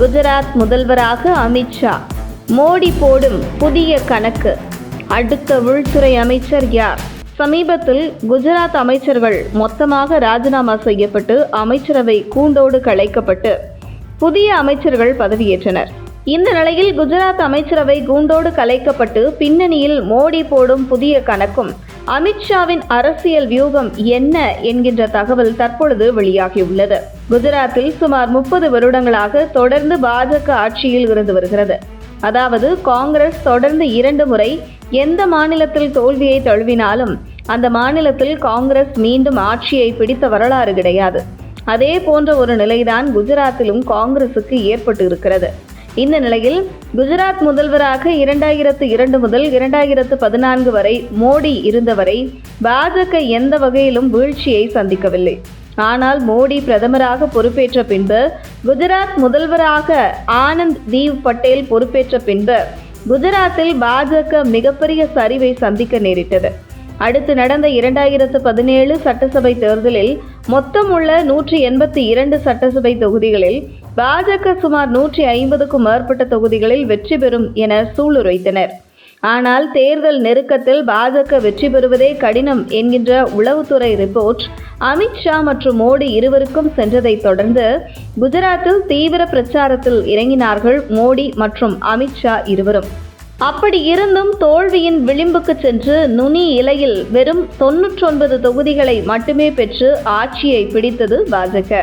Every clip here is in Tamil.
குஜராத் முதல்வராக அமித்ஷா மோடி போடும் புதிய கணக்கு. அடுத்த உள்துறை அமைச்சர் யார்? சமீபத்தில் குஜராத் அமைச்சர்கள் மொத்தமாக ராஜினாமா செய்யப்பட்டு அமைச்சரவை கூண்டோடு கலைக்கப்பட்டு புதிய அமைச்சர்கள் பதவியேற்றனர். இந்த நிலையில் குஜராத் அமைச்சரவை கூண்டோடு கலைக்கப்பட்டு பின்னணியில் மோடி போடும் புதிய கணக்கும் அமித்ஷாவின் அரசியல் வியூகம் என்ன என்கின்ற தகவல் தற்பொழுது வெளியாகியுள்ளது. குஜராத்தில் சுமார் முப்பது வருடங்களாக தொடர்ந்து பாஜக ஆட்சியில் இருந்து வருகிறது. அதாவது காங்கிரஸ் தொடர்ந்து இரண்டு முறை எந்த மாநிலத்தில் தோல்வியை தழுவினாலும் அந்த மாநிலத்தில் காங்கிரஸ் மீண்டும் ஆட்சியை பிடித்த வரலாறு கிடையாது. அதே போன்ற ஒரு நிலைதான் குஜராத்திலும் காங்கிரசுக்கு ஏற்பட்டு இருக்கிறது இந்த நிலையில் குஜராத் முதல்வராக இரண்டாயிரத்து இரண்டு முதல் இரண்டாயிரத்து பதினான்கு வரை மோடி இருந்தவரை பாஜக எந்த வகையிலும் வீழ்ச்சியை சந்திக்கவில்லை. ஆனால் மோடி பிரதமராக பொறுப்பேற்ற பின்பு குஜராத் முதல்வராக ஆனந்த் தீவ் பட்டேல் பொறுப்பேற்ற பின்பு குஜராத்தில் பாஜக மிகப்பெரிய சரிவை சந்திக்க நேரிட்டது. அடுத்து நடந்த இரண்டாயிரத்து பதினேழு சட்டசபை தேர்தலில் மொத்தம் உள்ள நூற்றி எண்பத்தி இரண்டு சட்டசபை தொகுதிகளில் பாஜக சுமார் நூற்றி ஐம்பதுக்கும் மேற்பட்ட தொகுதிகளில் வெற்றி பெறும் என சூளுரைத்தனர். ஆனால் தேர்தல் நெருக்கத்தில் பாஜக வெற்றி பெறுவதே கடினம் என்கின்ற உளவுத்துறை ரிப்போர்ட் அமித்ஷா மற்றும் மோடி இருவருக்கும் சென்றதை தொடர்ந்து குஜராத்தில் தீவிர பிரச்சாரத்தில் இறங்கினார்கள் மோடி மற்றும் அமித்ஷா இருவரும். அப்படி இருந்தும் தோல்வியின் விளிம்புக்கு சென்று நுனி இலையில் வெறும் தொன்னூற்றொன்பது தொகுதிகளை மட்டுமே பெற்று ஆட்சியை பிடித்தது பாஜக.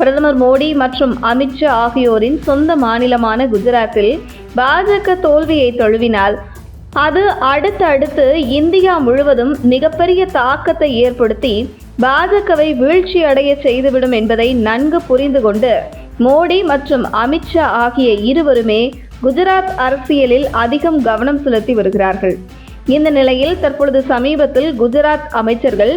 பிரதமர் மோடி மற்றும் அமித்ஷா ஆகியோரின் சொந்த மாநிலமான குஜராத்தில் பாஜக தோல்வியை தழுவினால் அது அடுத்தடுத்து இந்தியா முழுவதும் மிகப்பெரிய தாக்கத்தை ஏற்படுத்தி பாஜகவை வீழ்ச்சியடைய செய்துவிடும் என்பதை நன்கு புரிந்து கொண்டு மோடி மற்றும் அமித்ஷா ஆகிய இருவருமே குஜராத் அரசியலில் அதிகம் கவனம் செலுத்தி வருகிறார்கள். இந்த நிலையில் தற்பொழுது சமீபத்தில் குஜராத் அமைச்சர்கள்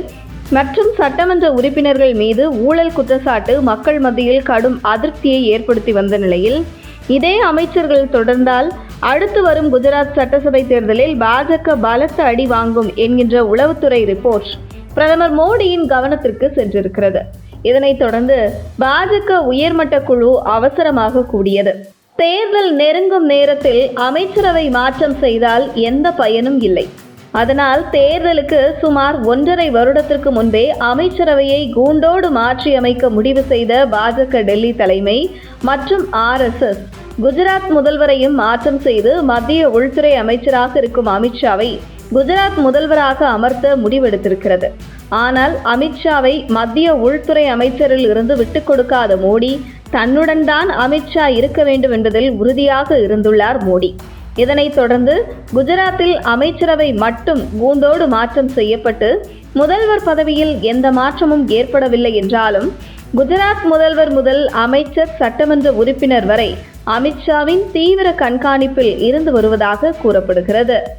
மற்றும் சட்டமன்ற உறுப்பினர்கள் மீது ஊழல் குற்றச்சாட்டு மக்கள் மத்தியில் கடும் அதிருப்தியை ஏற்படுத்தி வந்த நிலையில் இதே அமைச்சர்கள் தொடர்ந்தால் அடுத்து வரும் குஜராத் சட்டசபை தேர்தலில் பாஜக பலத்த அடி வாங்கும் என்கின்ற உளவுத்துறை ரிப்போர்ட் பிரதமர் மோடியின் கவனத்திற்கு சென்றிருக்கிறது. இதனைத் தொடர்ந்து பாஜக உயர்மட்ட குழு அவசரமாக கூடியது. தேர்தல் நெருங்கும் நேரத்தில் அமைச்சரவை மாற்றம் செய்தால் எந்த பயனும் இல்லை. அதனால் தேர்தலுக்கு சுமார் ஒன்றரை வருடத்திற்கு முன்பே அமைச்சரவையை கூண்டோடு மாற்றியமைக்க முடிவு செய்த பாஜக டெல்லி தலைமை மற்றும் ஆர்எஸ்எஸ் குஜராத் முதல்வரையும் மாற்றம் செய்து மத்திய உள்துறை அமைச்சராக இருக்கும் அமித்ஷாவை குஜராத் முதல்வராக அமர்த்த முடிவெடுத்திருக்கிறது. ஆனால் அமித்ஷாவை மத்திய உள்துறை அமைச்சரில் இருந்து விட்டுக் கொடுக்காத மோடி தன்னுடன் தான் அமித்ஷா இருக்க வேண்டும் என்பதில் உறுதியாக இருந்துள்ளார் மோடி. இதனைத் தொடர்ந்து குஜராத்தில் அமைச்சரவை மட்டும் கூண்டோடு மாற்றம் செய்யப்பட்டு முதல்வர் பதவியில் எந்த மாற்றமும் ஏற்படவில்லை என்றாலும் குஜராத் முதல்வர் முதல் அமைச்சர் சட்டமன்ற உறுப்பினர் வரை அமித்ஷாவின் தீவிர கண்காணிப்பில் இருந்து வருவதாக கூறப்படுகிறது.